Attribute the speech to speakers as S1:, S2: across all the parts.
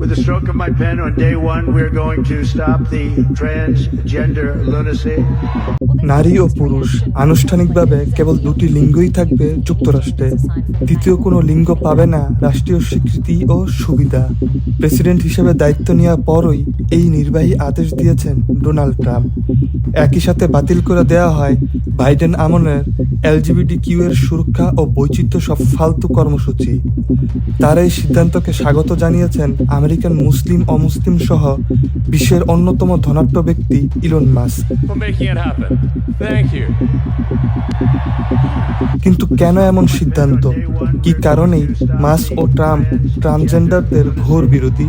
S1: With the stroke of my pen on day one, we're going to stop the transgender lunacy.
S2: নারী ও পুরুষ আনুষ্ঠানিকভাবে কেবল দুটি লিঙ্গই থাকবে যুক্তরাষ্ট্রে। দ্বিতীয় কোনো লিঙ্গ পাবে না রাষ্ট্রীয় স্বীকৃতি ও সুবিধা। প্রেসিডেন্ট হিসেবে দায়িত্ব নেওয়ার পরই এই নির্বাহী আদেশ দিয়েছেন ডোনাল্ড ট্রাম্প। একই সাথে বাতিল করে দেওয়া হয় বাইডেন আমলের এলজিবিটি কিউ এর সুরক্ষা ও বৈচিত্র্য সব ফালতু কর্মসূচি। তার এই সিদ্ধান্তকে স্বাগত জানিয়েছেন আমেরিকান মুসলিম অমুসলিম সহ বিশ্বের অন্যতম ধনাঢ্য ব্যক্তি ইলন মাস্ক।
S3: You.
S2: কিন্তু কেন এমন সিদ্ধান্ত? কি কারণেই মাস ও ট্রাম্প ট্রান্সজেন্ডারদের ঘোর বিরোধী?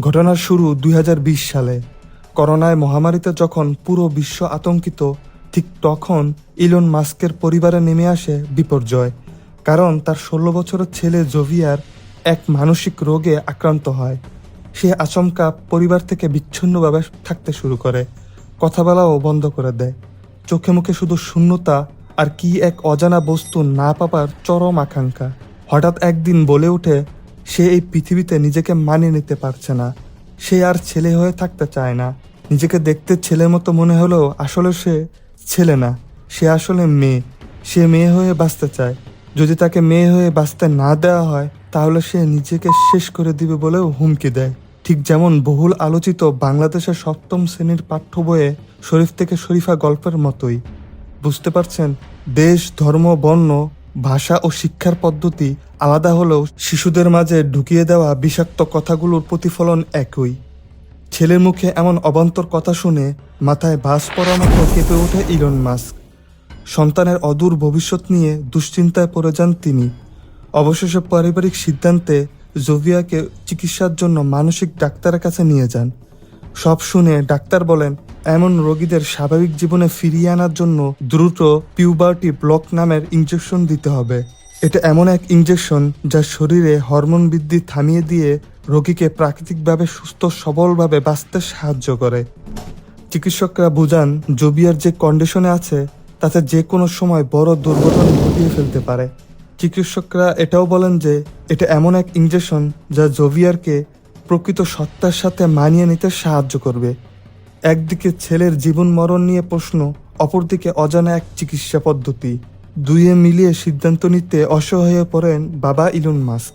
S2: ঘটনার শুরু দুই হাজার বিশ সালে। করোনায় মহামারীতে যখন পুরো বিশ্ব আতঙ্কিত, ঠিক তখন ইলন মাস্কের পরিবারে নেমে আসে বিপর্যয়। কারণ তার ষোলো বছরের ছেলে জোভিয়ার এক মানসিক রোগে আক্রান্ত হয়। সে আচমকা পরিবার থেকে বিচ্ছিন্নভাবে থাকতে শুরু করে। কথা বলাও বন্ধ করে দেয়। চোখে মুখে শুধু শূন্যতা আর কি এক অজানা বস্তু না পাবার চরম আকাঙ্ক্ষা। হঠাৎ একদিন বলে ওঠে, সে এই পৃথিবীতে নিজেকে মানিয়ে নিতে পারছে না। সে আর ছেলে হয়ে থাকতে চায় না। নিজেকে দেখতে ছেলের মতো মনে হলেও আসলে সে ছেলে না। সে আসলে মেয়ে। সে মেয়ে হয়ে বাঁচতে চায়। যদি তাকে মেয়ে হয়ে বাঁচতে না দেওয়া হয়, তাহলে সে নিজেকে শেষ করে দিবে বলেও হুমকি দেয়। ঠিক যেমন বহুল আলোচিত বাংলাদেশের সপ্তম শ্রেণির পাঠ্য বইয়ে শরীফ থেকে শরীফা গল্পের মতোই। বুঝতে পারছেন? দেশ, ধর্ম, বর্ণ ভাষা ও শিক্ষার পদ্ধতি আলাদা হলেও শিশুদের মাঝে ঢুকিয়ে দেওয়া বিষাক্ত কথাগুলোর প্রতিফলন একই। ছেলের মুখে এমন অবান্তর কথা শুনে মাথায় বাস পড়ার মতো কেঁপে ওঠে ইলন মাস্ক। সন্তানের অদূর ভবিষ্যৎ নিয়ে দুশ্চিন্তায় পড়ে যান তিনি। অবশেষে পারিবারিক সিদ্ধান্তে জোভিয়াকে চিকিৎসার জন্য মানসিক ডাক্তারের কাছে নিয়ে যান। সব শুনে ডাক্তার বলেন, এমন রোগীদের স্বাভাবিক জীবনে ফিরিয়ে আনার জন্য দ্রুত পিউবার্টি ব্লক নামের ইঞ্জেকশন দিতে হবে। এটা এমন এক ইঞ্জেকশন যা শরীরে হরমোন বৃদ্ধি থামিয়ে দিয়ে রোগীকে প্রাকৃতিকভাবে সুস্থ, সবলভাবে বাঁচতে সাহায্য করে। চিকিৎসকরা বুঝান, জোবিয়ার যে কন্ডিশনে আছে, তাতে যে কোনো সময় বড় দুর্ঘটনা ঘটিয়ে ফেলতে পারে। চিকিৎসকরা এটাও বলেন যে, এটা এমন এক ইঞ্জেকশন যা জোভিয়ারকে প্রকৃত সত্তার সাথে মানিয়ে নিতে সাহায্য করবে। একদিকে ছেলের জীবন মরণ নিয়ে প্রশ্ন, অপরদিকে অজানা এক চিকিৎসা পদ্ধতি। দুইয়ে মিলিয়ে সিদ্ধান্ত নিতে অসহায় হয়ে পড়েন বাবা ইলন মাস্ক।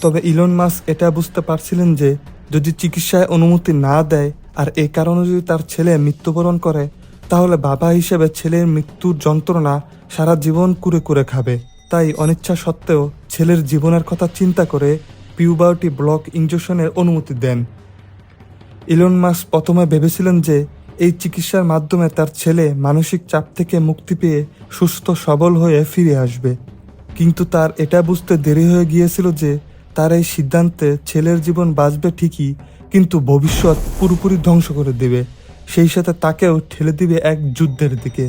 S2: তবে ইলন মাস্ক এটা বুঝতে পারছিলেন যে, যদি চিকিৎসায় অনুমতি না দেয় আর এ কারণে যদি তার ছেলে মৃত্যুবরণ করে, তাহলে বাবা হিসেবে ছেলের মৃত্যুর যন্ত্রণা সারা জীবন কুরে কুরে খাবে। তাই অনিচ্ছা সত্ত্বেও ছেলের জীবনের কথা চিন্তা করে পিউবার্টি ব্লক ইঞ্জেকশনের অনুমতি দেন। ইলন মাস্ক প্রথমে ভেবেছিলেন যে এই চিকিৎসার মাধ্যমে তার ছেলে মানসিক চাপ থেকে মুক্তি পেয়ে সুস্থ, সবল হয়ে ফিরে আসবে। কিন্তু তার এটা বুঝতে দেরি হয়ে গিয়েছিল যে তার এই সিদ্ধান্তে ছেলের জীবন বাঁচবে ঠিকই, কিন্তু ভবিষ্যৎ পুরোপুরি ধ্বংস করে দেবে। সেই সাথে তাকেও ঠেলে দিবে এক যুদ্ধের দিকে।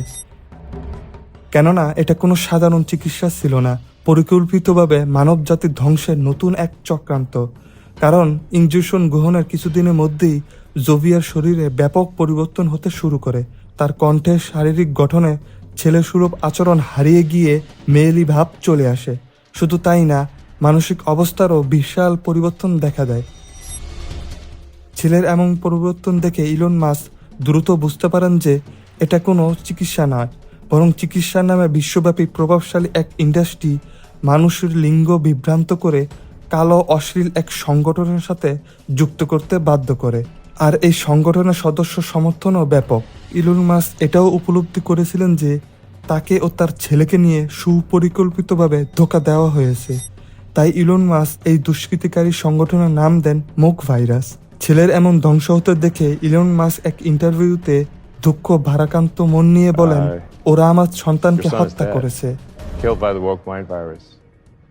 S2: কেননা এটা কোনো সাধারণ চিকিৎসা ছিল না। পরিকল্পিতভাবে মানব জাতির ধ্বংসের নতুন এক চক্রান্ত। কারণ ইঞ্জেকশন গ্রহণের কিছুদিনের মধ্যেই জোভিয়ার শরীরে ব্যাপক পরিবর্তন হতে শুরু করে। তার কণ্ঠের শারীরিক গঠনে ছেলে সুলভ আচরণ হারিয়ে গিয়ে মেয়েলি ভাব চলে আসে। শুধু তাই না, মানসিক অবস্থারও বিশাল পরিবর্তন দেখা দেয়। ছেলের এমন পরিবর্তন দেখে ইলন মাস দ্রুত বুঝতে পারেন যে এটা কোনো চিকিৎসা নয়। বরং চিকিৎসার নামে বিশ্বব্যাপী প্রভাবশালী এক ইন্ডাস্ট্রি মানুষের লিঙ্গ বিভ্রান্ত করে কালো অশ্লীল এক সংগঠনের সাথে যুক্ত করতে বাধ্য করে। আর এই সংগঠনের সদস্য সমর্থনও ব্যাপক। ইলন মাস এটাও উপলব্ধি করেছিলেন যে, তাকে ও তার ছেলেকে নিয়ে সুপরিকল্পিতভাবে ধোকা দেওয়া হয়েছে। তাই ইলন মাস এই দুষ্কৃতিকারী সংগঠনের নাম দেন মুখ ভাইরাস। ছেলের এমন ধ্বংস হতে দেখে ইলন মাস এক ইন্টারভিউতে দুঃখ, ভারাক্রান্ত মন নিয়ে বলেন. ওরা আমার সন্তানকে হত্যা করেছে।
S3: Killed by the woke mind virus.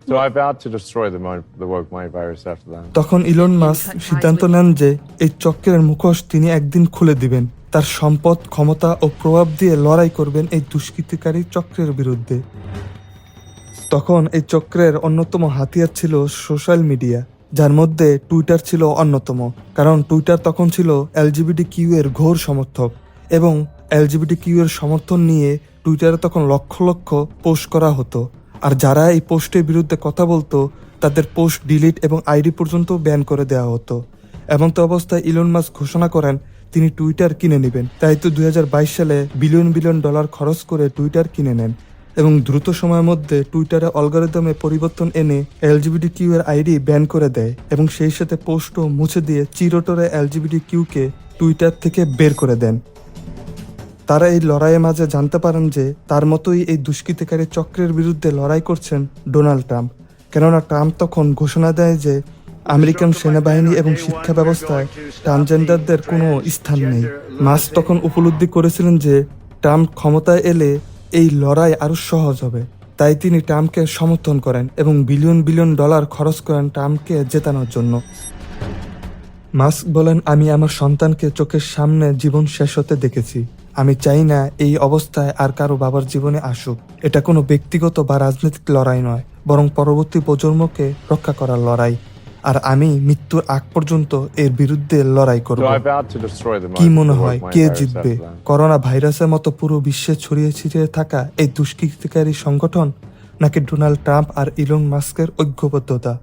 S3: So I vowed to destroy the, mind, the woke mind virus after that.
S2: তখন ইলন মাস সিদ্ধান্ত নেন যে এই চক্রের মুখোশ তিনি একদিন খুলে দিবেন। তার সম্পদ ক্ষমতা ও প্রভাব দিয়ে লড়াই করবেন এই দুষ্কৃতিকারী চক্রের বিরুদ্ধে। তখন এই চক্রের অন্যতম হাতিয়ার ছিল সোশ্যাল মিডিয়া যার মধ্যে টুইটার ছিল অন্যতম। কারণ টুইটার তখন ছিল এলজিবিটি কিউ এর ঘোর সমর্থক এবং এলজিবিটি কিউ এর সমর্থন নিয়ে টুইটারে তখন লক্ষ লক্ষ পোস্ট করা হতো। আর যারা এই পোস্টের বিরুদ্ধে কথা বলতো, তাদের পোস্ট ডিলিট এবং আইডি পর্যন্ত ব্যান করে দেওয়া হতো। এমন তো অবস্থায় ইলন মাস্ক ঘোষণা করেন, তিনি টুইটার কিনে নেবেন। তাই তো দুই হাজার বাইশ সালে বিলিয়ন বিলিয়ন ডলার খরচ করে টুইটার কিনে নেন। এবং দ্রুত সময়ের মধ্যে টুইটারে অলগারিদমে পরিবর্তন এনে এলজিবিটি কিউ এর আইডি ব্যান করে দেয় এবং সেই সাথে পোস্টও মুছে দিয়ে চিরতরে এলজিবিটি কিউকে টুইটার থেকে বের করে দেন। তারা এই লড়াইয়ের মাঝে জানতে পারেন যে তার মতোই এই দুষ্কৃতিকারী চক্রের বিরুদ্ধে লড়াই করছেন ডোনাল্ড ট্রাম্প। কেননা ট্রাম্প তখন ঘোষণা দেয় যে আমেরিকান সেনাবাহিনী এবং শিক্ষা ব্যবস্থায় ট্রান্সজেন্ডারদের কোনো স্থান নেই। মাস তখন উপলব্ধি করেছিলেন যে ট্রাম্প ক্ষমতায় এলে এই লড়াই আরও সহজ হবে। তাই তিনি ট্রাম্পকে সমর্থন করেন এবং বিলিয়ন বিলিয়ন ডলার খরচ করেন ট্রাম্পকে জেতানোর জন্য। মাস্ক বলেন, আমি আমার সন্তানকে চোখের সামনে জীবন শেষ হতে দেখেছি। আমি চাই না এই অবস্থায় আর কারও বাবার জীবনে আসুক। এটা কোনো ব্যক্তিগত বা রাজনৈতিক লড়াই নয় বরং পরবর্তী প্রজন্মকে রক্ষা করার লড়াই। আর আমি মৃত্যুর আগ পর্যন্ত এর বিরুদ্ধে লড়াই করব। কি মনে হয়? কে জিতবে? করোনা ভাইরাসের মতো পুরো বিশ্বে ছড়িয়ে ছিটিয়ে থাকা এই দুষ্কৃতিকারী সংগঠন নাকি ডোনাল্ড ট্রাম্প আর ইলন মাস্কের ঐক্যবদ্ধতা?